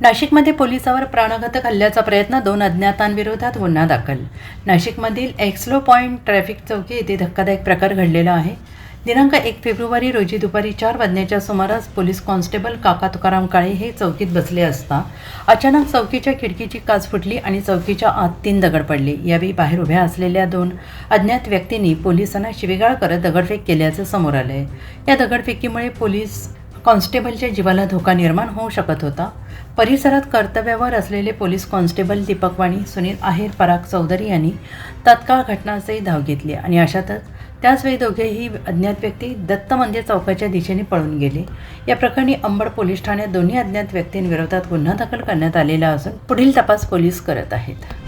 नाशिकमध्ये पोलिसावर प्राणघातक हल्ल्याचा प्रयत्न दोन अज्ञातांविरोधात गुन्हा दाखल. नाशिकमधील एक्सलो पॉईंट ट्रॅफिक चौकी येथे धक्कादायक प्रकार घडलेला आहे. दिनांक एक फेब्रुवारी रोजी दुपारी चार वाजण्याच्या सुमारास पोलीस कॉन्स्टेबल काका तुकाराम काळे हे चौकीत बसले असता अचानक चौकीच्या खिडकीची काच फुटली आणि चौकीच्या आत तीन दगड पडले. यावेळी बाहेर उभ्या असलेल्या दोन अज्ञात व्यक्तींनी पोलिसांना शिवेगाळ करत दगडफेक केल्याचं समोर आलंय. या दगडफेकीमुळे पोलीस कॉन्स्टेबलच्या जीवाला धोका निर्माण होऊ शकत होता. परिसरात कर्तव्यावर असलेले पोलीस कॉन्स्टेबल दीपक वाणी सुनील आहेर पराग चौधरी यांनी तत्काळ घटनास्थळी धाव घेतली आणि अशातच त्याचवेळी दोघेही अज्ञात व्यक्ती दत्त मंदिर चौकाच्या दिशेने पळून गेले. या प्रकरणी अंबड पोलीस ठाण्यात दोन्ही अज्ञात व्यक्तींविरोधात गुन्हा दाखल करण्यात आलेला असून पुढील तपास पोलीस करत आहेत.